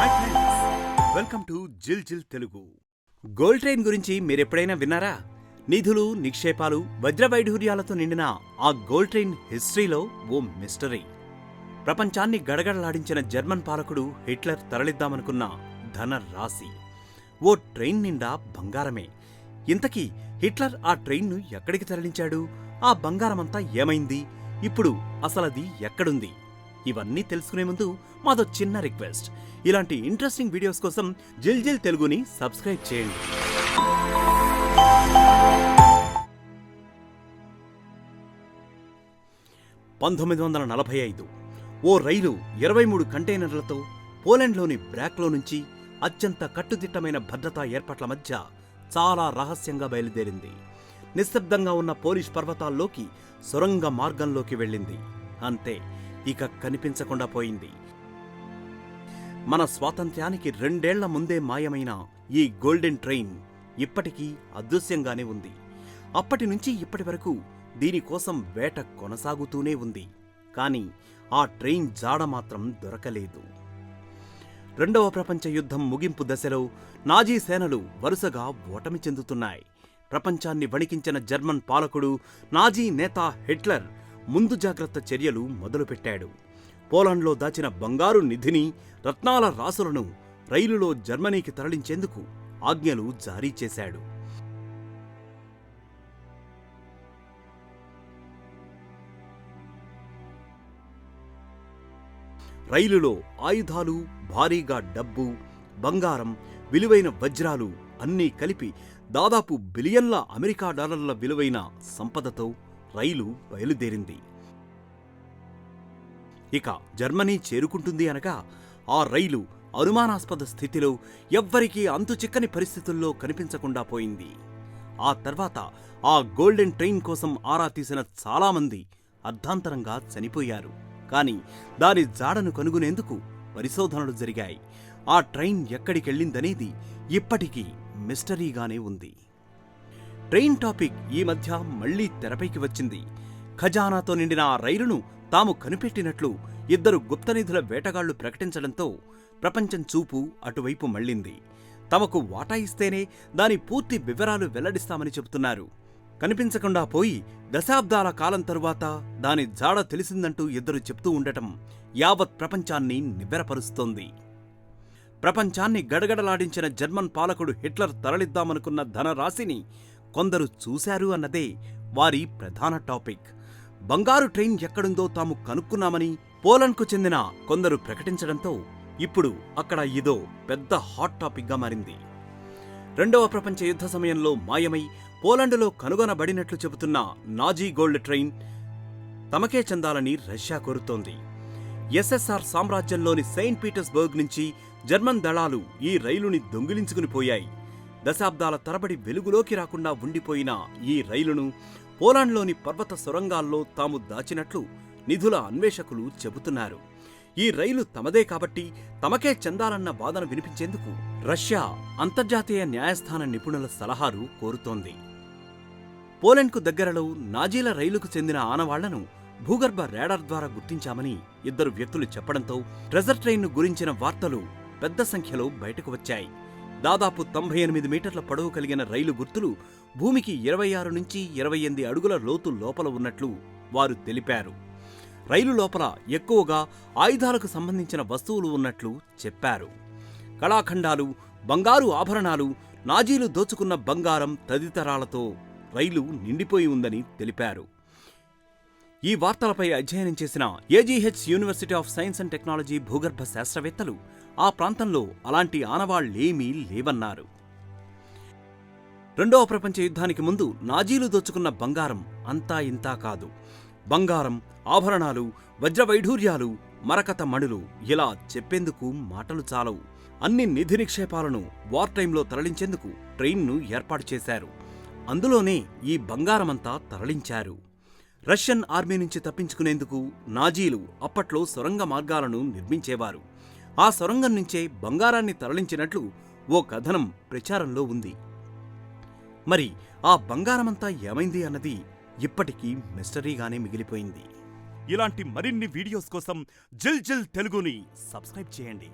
Hi friends welcome to Jil Jil Telugu gold train గురించి మీరెప్పుడైనా విన్నారా? నిధులు నిక్షేపాలు వజ్రవైఢూర్యాలతో నిండిన ఆ గోల్డ్ ట్రైన్ హిస్టరీలో ఓ మిస్టరీ. ప్రపంచాన్ని గడగడలాడించిన జర్మన్ పాలకుడు హిట్లర్ తరలిద్దామనుకున్న ధన రాశి. ఓ ట్రైన్ నిండా బంగారమే. ఇంతకీ హిట్లర్ ఆ ట్రైన్ను ఎక్కడికి తరలించాడు? ఆ బంగారమంతా ఏమైంది? ఇప్పుడు అసలది ఎక్కడుంది? ఇవన్నీ తెలుసుకునే ముందు మాదో చిన్న రిక్వెస్ట్. ఇలాంటి ఇంట్రెస్టింగ్ వీడియోస్ కోసం జిల్ జిల్ తెలుగుని సబ్స్క్రైబ్ చేయండి. పంతొమ్మిది వందల నలభై ఐదు ఓ రైలు ఇరవై మూడు కంటైనర్లతో పోలాండ్లోని బ్రాక్లో నుంచి అత్యంత కట్టుదిట్టమైన భద్రతా ఏర్పాట్ల మధ్య చాలా రహస్యంగా బయలుదేరింది. నిశ్శబ్దంగా ఉన్న పోలిష్ పర్వతాల్లోకి సొరంగ మార్గంలోకి వెళ్ళింది. అంతే ఇక కనిపించకుండా పోయింది. మన స్వాతంత్ర్యానికి రెండేళ్ళ ముందే మాయమైన ఈ గోల్డెన్ ట్రైన్ ఇప్పటికీ అదృశ్యంగానే ఉంది. అప్పటి నుంచి ఇప్పటి వరకు దీనికోసం వేట కొనసాగుతూనే ఉంది. కానీ ఆ ట్రైన్ జాడ మాత్రం దొరకలేదు. రెండవ ప్రపంచ యుద్ధం ముగింపు దశలో నాజీ సేనలు వరుసగా ఓటమి చెందుతున్నాయి. ప్రపంచాన్ని వణికించిన జర్మన్ పాలకుడు నాజీ నేత హిట్లర్ ముందు జాగ్రత్త చర్యలు మొదలుపెట్టాడు. పోలాండ్లో దాచిన బంగారు నిధిని రత్నాల రాసులను రైలులో జర్మనీకి తరలించేందుకు ఆజ్ఞలు జారీ చేశాడు. రైలులో ఆయుధాలు భారీగా డబ్బు బంగారం విలువైన వజ్రాలు అన్నీ కలిపి దాదాపు బిలియన్ల అమెరికా డాలర్ల విలువైన సంపదతో రైలు బయలుదేరింది. ఇక జర్మనీ చేరుకుంటుంది అనగా ఆ రైలు అనుమానాస్పద స్థితిలో ఎవ్వరికీ అంతు చిక్కని పరిస్థితుల్లో కనిపించకుండా పోయింది. ఆ తర్వాత ఆ గోల్డెన్ ట్రైన్ కోసం ఆరా తీసిన చాలామంది అర్ధాంతరంగా చనిపోయారు. కాని దాని జాడను కనుగొనేందుకు పరిశోధనలు జరిగాయి. ఆ ట్రైన్ ఎక్కడికెళ్ళిందనేది ఇప్పటికీ మిస్టరీగానే ఉంది. ట్రైన్ టాపిక్ ఈ మధ్య మళ్ళీ తెరపైకి వచ్చింది. ఖజానాతో నిండిన ఆ రైలును తాము కనిపెట్టినట్లు ఇద్దరు గుప్తనిధుల వేటగాళ్ళు ప్రకటించడంతో ప్రపంచం చూపు అటువైపు మళ్ళింది. తమకు వాటా ఇస్తేనే దాని పూర్తి వివరాలు వెల్లడిస్తామని చెబుతున్నారు. కనిపించకుండా పోయి దశాబ్దాల కాలం తరువాత దాని జాడ తెలిసిందంటూ ఇద్దరు చెప్తూ ఉండటం యావత్ ప్రపంచాన్ని నివ్వెరపరుస్తోంది. ప్రపంచాన్ని గడగడలాడించిన జర్మన్ పాలకుడు హిట్లర్ తరలిద్దామనుకున్న ధనరాశిని కొందరు చూశారు అన్నదే వారి ప్రధాన టాపిక్. బంగారు ట్రైన్ ఎక్కడుందో తాము కనుక్కున్నామని పోలండ్కు చెందిన కొందరు ప్రకటించడంతో ఇప్పుడు అక్కడ ఇదో పెద్ద హాట్ టాపిక్గా మారింది. రెండవ ప్రపంచ యుద్ధ సమయంలో మాయమై పోలాండులో కనుగొనబడినట్లు చెబుతున్న నాజీ గోల్డ్ ట్రైన్ తమకే చెందాలని రష్యా కోరుతోంది. ఎస్ఎస్ఆర్ సామ్రాజ్యంలోని సెయింట్ పీటర్స్బర్గ్ నుంచి జర్మన్ దళాలు ఈ రైలుని దొంగిలించుకుని పోయాయి. దశాబ్దాల తరబడి వెలుగులోకి రాకుండా ఉండిపోయిన ఈ రైలును పోలాండ్లోని పర్వత సొరంగాల్లో తాము దాచినట్లు నిధుల అన్వేషకులు చెబుతున్నారు. ఈ రైలు తమదే కాబట్టి తమకే చెందాలన్న వాదన వినిపించేందుకు రష్యా అంతర్జాతీయ న్యాయస్థాన నిపుణుల సలహాలు కోరుతోంది. పోలాండ్కు దగ్గరలో నాజీల రైలుకు చెందిన ఆనవాళ్ళను భూగర్భ రాడార్ ద్వారా గుర్తించామని ఇద్దరు వ్యక్తులు చెప్పడంతో ట్రెజర్ ట్రైన్ను గురించిన వార్తలు పెద్ద సంఖ్యలో బయటకు వచ్చాయి. దాదాపు తొంభై ఎనిమిది మీటర్ల పొడవు కలిగిన రైలు గుర్తులు భూమికి ఇరవై ఆరు నుంచి ఇరవై ఎనిమిది అడుగుల లోతు లోపల ఉన్నట్లు వారు తెలిపారు. రైలు లోపల ఎక్కువగా ఆయుధాలకు సంబంధించిన వస్తువులు ఉన్నట్లు చెప్పారు. కళాఖండాలు బంగారు ఆభరణాలు నాజీలు దోచుకున్న బంగారం తదితరాలతో రైలు నిండిపోయి ఉందని తెలిపారు. ఈ వార్తలపై అధ్యయనం చేసిన AGH university of science and technology భూగర్భ శాస్త్రవేత్తలు ఆ ప్రాంతంలో అలాంటి ఆనవాళ్ళేమీ లేవన్నారు. రెండవ ప్రపంచ యుద్ధానికి ముందు నాజీలు దోచుకున్న బంగారం అంతా ఇంతా కాదు. బంగారం ఆభరణాలు వజ్రవైఢూర్యాలు మరకత మణులు ఇలా చెప్పేందుకు మాటలు చాలవు. అన్ని నిధి నిక్షేపాలను వార్ టైంలో తరలించేందుకు ట్రైన్ను ఏర్పాటు చేశారు. అందులోనే ఈ బంగారమంతా తరలించారు. రష్యన్ ఆర్మీ నుంచి తప్పించుకునేందుకు నాజీలు అప్పట్లో సొరంగ మార్గాలను నిర్మించేవారు. ఆ సొరంగం నుంచే బంగారాన్ని తరలించినట్లు ఓ కథనం ప్రచారంలో ఉంది. మరి ఆ బంగారమంతా ఏమైంది అన్నది ఇప్పటికీ మిస్టరీగానే మిగిలిపోయింది. ఇలాంటి మరిన్ని వీడియోస్ కోసం జిల్ జిల్ తెలుగుని సబ్స్క్రైబ్ చేయండి.